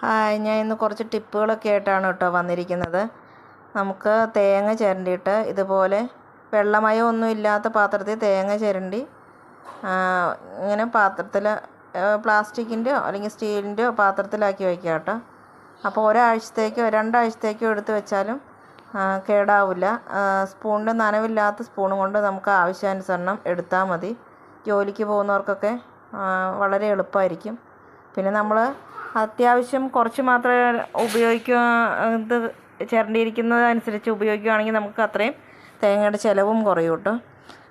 Hi ഞാൻ ഇന്ന് കുറച്ച് ടിപ്പുകളൊക്കെ ആയിട്ടാണ് കേട്ടോ വന്നിരിക്കുന്നത്. നമുക്ക് തേങ്ങ ചിരണ്ടിയിട്ട് ഇതുപോലെ വെള്ളമയം ഒന്നും ഇല്ലാത്ത പാത്രത്തിൽ തേങ്ങ ചിരണ്ടി ഇങ്ങനെ പാത്രത്തിൽ പ്ലാസ്റ്റിക്കിന്റെയോ അല്ലെങ്കിൽ സ്റ്റീലിന്റെയോ പാത്രത്തിലാക്കി വയ്ക്കുക കേട്ടോ. അപ്പോൾ ഒരാഴ്ചത്തേക്കോ രണ്ടാഴ്ചത്തേക്കോ എടുത്ത് വെച്ചാലും കേടാവില്ല. സ്പൂണിന്റെ നനവില്ലാത്ത സ്പൂൺ കൊണ്ട് നമുക്ക് ആവശ്യാനുസരണം എടുത്താൽ മതി. ജോലിക്ക് പോകുന്നവർക്കൊക്കെ വളരെ എളുപ്പമായിരിക്കും. പിന്നെ നമ്മൾ അത്യാവശ്യം കുറച്ച് മാത്രമേ ഉപയോഗിക്കുക ഇത് ചിരണ്ടിയിരിക്കുന്നത് അനുസരിച്ച് ഉപയോഗിക്കുകയാണെങ്കിൽ നമുക്ക് അത്രയും തേങ്ങയുടെ ചിലവും കുറയും കേട്ടോ.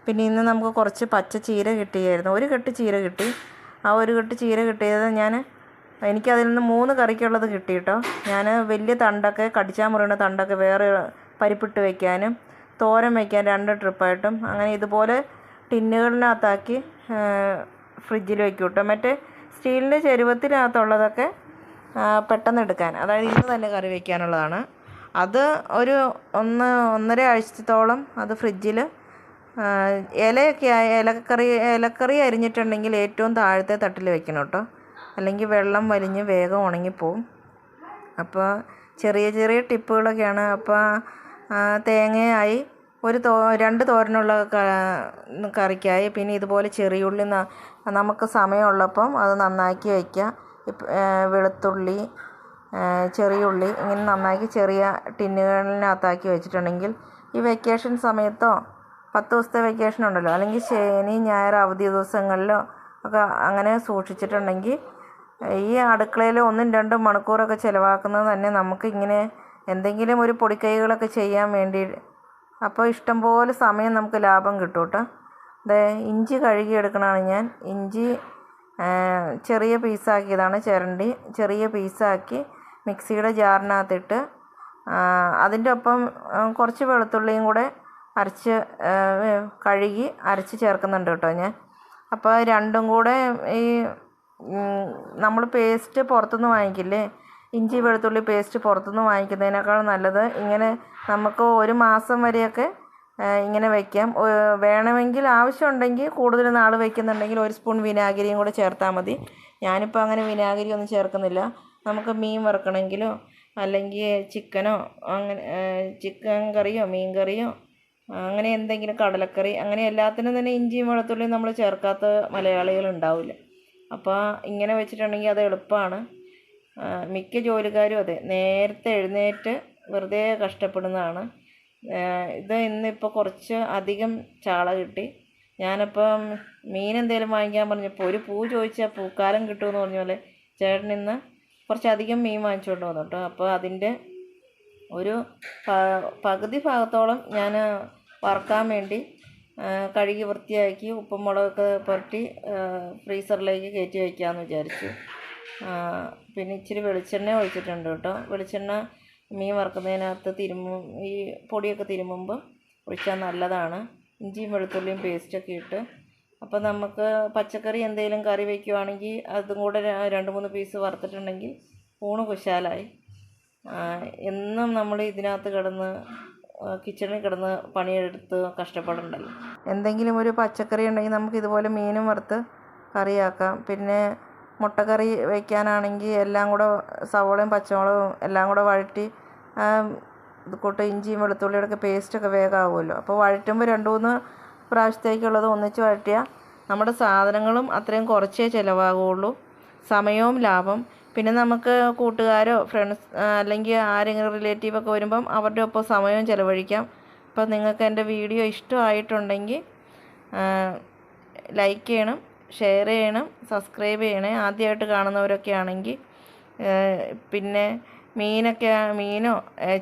പിന്നെ ഇന്ന് നമുക്ക് കുറച്ച് പച്ച ചീര കിട്ടിയായിരുന്നു. ഒരു കെട്ട് ചീര കിട്ടി. ആ ഒരു കെട്ട് ചീര കിട്ടിയത് ഞാൻ എനിക്കതിൽ നിന്ന് മൂന്ന് കറിക്കുള്ളത് കിട്ടി കേട്ടോ. ഞാൻ വലിയ തണ്ടൊക്കെ കടിച്ചാൽ മുറിയുന്ന തണ്ടൊക്കെ വേറെ പരിപ്പിട്ട് വയ്ക്കാനും തോരൻ വയ്ക്കാൻ രണ്ട് ട്രിപ്പായിട്ടും അങ്ങനെ ഇതുപോലെ ടിന്നുകളിനകത്താക്കി ഫ്രിഡ്ജിൽ വയ്ക്കും കേട്ടോ. മറ്റേ സ്റ്റീലിന്റെ ചെരുവത്തിനകത്തുള്ളതൊക്കെ പെട്ടെന്ന് എടുക്കാൻ അതായത് ഇന്ന് തന്നെ കറി വയ്ക്കാനുള്ളതാണ് അത് ഒരു ഒന്ന് ഒന്നര ആഴ്ചത്തോളം അത് ഫ്രിഡ്ജിൽ ഇലയൊക്കെ ഇലക്കറി ഇലക്കറി അരിഞ്ഞിട്ടുണ്ടെങ്കിൽ ഏറ്റവും താഴത്തെ തട്ടിൽ വെക്കണം കേട്ടോ. അല്ലെങ്കിൽ വെള്ളം വലിഞ്ഞ് വേഗം ഉണങ്ങിപ്പോവും. അപ്പോൾ ചെറിയ ചെറിയ ടിപ്പുകളൊക്കെയാണ്. അപ്പോൾ തേങ്ങയായി ഒരു തോ രണ്ട് തോരനുള്ള കറിക്കായി. പിന്നെ ഇതുപോലെ ചെറിയുള്ളി നമുക്ക് സമയമുള്ളപ്പം അത് നന്നാക്കി വയ്ക്കുക. വെളുത്തുള്ളി ചെറിയുള്ളി ഇങ്ങനെ നന്നാക്കി ചെറിയ ടിന്നുകളിനകത്താക്കി വെച്ചിട്ടുണ്ടെങ്കിൽ ഈ വെക്കേഷൻ സമയത്തോ പത്ത് ദിവസത്തെ വെക്കേഷൻ ഉണ്ടല്ലോ. അല്ലെങ്കിൽ ശനി ഞായർ അവധി ദിവസങ്ങളിലോ ഒക്കെ അങ്ങനെ സൂക്ഷിച്ചിട്ടുണ്ടെങ്കിൽ ഈ അടുക്കളയിൽ ഒന്നും രണ്ടും മണിക്കൂറൊക്കെ ചിലവാക്കുന്നത് തന്നെ നമുക്ക് ഇങ്ങനെ എന്തെങ്കിലും ഒരു പൊടിക്കൈകളൊക്കെ ചെയ്യാൻ വേണ്ടി അപ്പോൾ ഇഷ്ടംപോലെ സമയം നമുക്ക് ലാഭം കിട്ടും കേട്ടോ. ദേ ഇഞ്ചി കഴുകി എടുക്കണതാണ് ഞാൻ. ഇഞ്ചി ചെറിയ പീസാക്കിയതാണ് ചിരണ്ടി. ചെറിയ പീസാക്കി മിക്സിയുടെ ജാറിനകത്തിട്ട് അതിന്റെ ഒപ്പം കുറച്ച് വെളുത്തുള്ളിയും കൂടെ അരച്ച് കഴുകി അരച്ച് ചേർക്കുന്നുണ്ട് കേട്ടോ ഞാൻ. അപ്പോൾ രണ്ടും കൂടെ ഈ നമ്മൾ പേസ്റ്റ് പുറത്തുനിന്ന് വാങ്ങിക്കില്ലേ? ഇഞ്ചി വെളുത്തുള്ളി പേസ്റ്റ് പുറത്തുനിന്ന് വാങ്ങിക്കുന്നതിനേക്കാൾ നല്ലത്. ഇങ്ങനെ നമുക്ക് ഒരു മാസം വരെയൊക്കെ ഇങ്ങനെ വയ്ക്കാം വേണമെങ്കിൽ ആവശ്യമുണ്ടെങ്കിൽ കൂടുതൽ നാൾ വയ്ക്കുന്നുണ്ടെങ്കിൽ ഒരു സ്പൂൺ വിനാഗിരിയും കൂടെ ചേർത്താൽ മതി. ഞാനിപ്പോൾ അങ്ങനെ വിനാഗിരി ഒന്നും ചേർക്കുന്നില്ല. നമുക്ക് മീൻ വറുക്കണമെങ്കിലോ അല്ലെങ്കിൽ ചിക്കനോ അങ്ങനെ ചിക്കൻ കറിയോ മീൻ കറിയോ അങ്ങനെ എന്തെങ്കിലും കടലക്കറി അങ്ങനെ എല്ലാത്തിനും തന്നെ ഇഞ്ചിയും വെളുത്തുള്ളിയും നമ്മൾ ചേർക്കാത്ത മലയാളികൾ ഉണ്ടാവില്ല. അപ്പോൾ ഇങ്ങനെ വെച്ചിട്ടുണ്ടെങ്കിൽ അത് എളുപ്പമാണ്. മിക്ക ജോലിക്കാരും അതെ. നേരത്തെ എഴുന്നേറ്റ് വെറുതെ കഷ്ടപ്പെടുന്നതാണ്. ഇത് ഇന്നിപ്പോൾ കുറച്ച് അധികം ചാള കിട്ടി. ഞാനിപ്പം മീൻ എന്തെങ്കിലും വാങ്ങിക്കാൻ പറഞ്ഞപ്പോൾ ഒരു പൂ ചോദിച്ചാൽ പൂക്കാലം കിട്ടുമെന്ന് പറഞ്ഞ പോലെ ചേട്ടൻ ഇന്ന് കുറച്ചധികം മീൻ വാങ്ങിച്ചുകൊണ്ട് വന്നു കേട്ടോ. അപ്പോൾ അതിന്റെ ഒരു പകുതി ഭാഗത്തോളം ഞാൻ വറുക്കാൻ വേണ്ടി കഴുകി വൃത്തിയാക്കി ഉപ്പും മുളകൊക്കെ പുരട്ടി ഫ്രീസറിലേക്ക് കയറ്റി വയ്ക്കാമെന്ന് വിചാരിച്ചു. പിന്നെ ഇച്ചിരി വെളിച്ചെണ്ണ ഒഴിച്ചിട്ടുണ്ട് കേട്ടോ. വെളിച്ചെണ്ണ മീൻ വറുക്കുന്നതിനകത്ത് തിരുമ്പും ഈ പൊടിയൊക്കെ തിരുമ്പുമ്പോൾ ഒഴിച്ചാൽ നല്ലതാണ്. ഇഞ്ചിയും വെളുത്തുള്ളിയും പേസ്റ്റൊക്കെ ഇട്ട്. അപ്പോൾ നമുക്ക് പച്ചക്കറി എന്തെങ്കിലും കറി വയ്ക്കുവാണെങ്കിൽ അതും കൂടെ രണ്ട് മൂന്ന് പീസ് വറുത്തിട്ടുണ്ടെങ്കിൽ ഊണ് കുശാലായി. എന്നും നമ്മൾ ഇതിനകത്ത് കിടന്ന് കിച്ചണിൽ കിടന്ന് പണിയെടുത്ത് കഷ്ടപ്പെടണ്ടല്ലോ. എന്തെങ്കിലും ഒരു പച്ചക്കറി ഉണ്ടെങ്കിൽ നമുക്ക് ഇതുപോലെ മീനും വറുത്ത് കറിയാക്കാം. പിന്നെ മുട്ടക്കറി വയ്ക്കാനാണെങ്കിൽ എല്ലാം കൂടെ സവോളയും പച്ചമുളകും എല്ലാം കൂടെ വഴറ്റി ഇത് കൂട്ട് ഇഞ്ചിയും വെളുത്തുള്ളിയുടെ ഒക്കെ പേസ്റ്റൊക്കെ വേഗം അപ്പോൾ വഴറ്റുമ്പോൾ രണ്ട് മൂന്ന് പ്രാവശ്യത്തേക്കുള്ളത് ഒന്നിച്ച് വഴറ്റിയാൽ നമ്മുടെ സാധനങ്ങളും അത്രയും കുറച്ചേ ചിലവാകുള്ളൂ സമയവും ലാഭം. പിന്നെ നമുക്ക് കൂട്ടുകാരോ ഫ്രണ്ട്സ് അല്ലെങ്കിൽ ആരെങ്കിലും റിലേറ്റീവൊക്കെ വരുമ്പം അവരുടെ ഒപ്പം സമയവും ചിലവഴിക്കാം. അപ്പോൾ നിങ്ങൾക്ക് എന്റെ വീഡിയോ ഇഷ്ടമായിട്ടുണ്ടെങ്കിൽ ലൈക്ക് ചെയ്യണം. ഷെയർ ചെയ്യണം സബ്സ്ക്രൈബ് ചെയ്യണേ. ആദ്യമായിട്ട് കാണുന്നവരൊക്കെ ആണെങ്കിൽ പിന്നെ മീനൊക്കെ മീനോ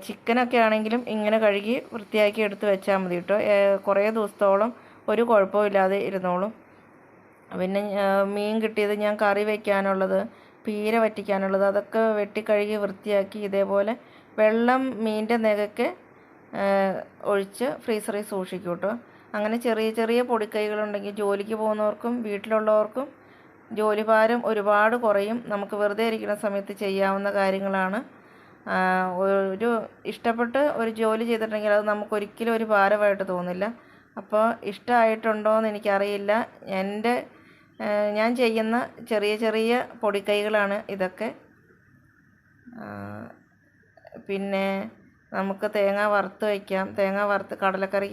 ചിക്കനൊക്കെ ആണെങ്കിലും ഇങ്ങനെ കഴുകി വൃത്തിയാക്കി എടുത്ത് വെച്ചാൽ മതി കേട്ടോ. കുറേ ദിവസത്തോളം ഒരു കുഴപ്പമില്ലാതെ ഇരുന്നോളും. പിന്നെ മീൻ കിട്ടിയത് ഞാൻ കറി വയ്ക്കാനുള്ളത് പീര വറ്റിക്കാനുള്ളത് അതൊക്കെ വെട്ടിക്കഴുകി വൃത്തിയാക്കി ഇതേപോലെ വെള്ളം മീനിന്റെ നെകയ്ക്ക് ഒഴിച്ച് ഫ്രീസറിൽ സൂക്ഷിക്കും കേട്ടോ. അങ്ങനെ ചെറിയ ചെറിയ പൊടിക്കൈകളുണ്ടെങ്കിൽ ജോലിക്ക് പോകുന്നവർക്കും വീട്ടിലുള്ളവർക്കും ജോലിഭാരം ഒരുപാട് കുറയും. നമുക്ക് വെറുതെ ഇരിക്കുന്ന സമയത്ത് ചെയ്യാവുന്ന കാര്യങ്ങളാണ്. ഒരു ഇഷ്ടപ്പെട്ട് ഒരു ജോലി ചെയ്തിട്ടുണ്ടെങ്കിൽ അത് നമുക്കൊരിക്കലും ഒരു ഭാരമായിട്ട് തോന്നില്ല. അപ്പോൾ ഇഷ്ടമായിട്ടുണ്ടോ എന്ന് എനിക്കറിയില്ല. എന്റെ ഞാൻ ചെയ്യുന്ന ചെറിയ ചെറിയ പൊടിക്കൈകളാണ് ഇതൊക്കെ. പിന്നെ നമുക്ക് തേങ്ങ വറുത്ത് വയ്ക്കാം. തേങ്ങ വറുത്ത് കടലക്കറി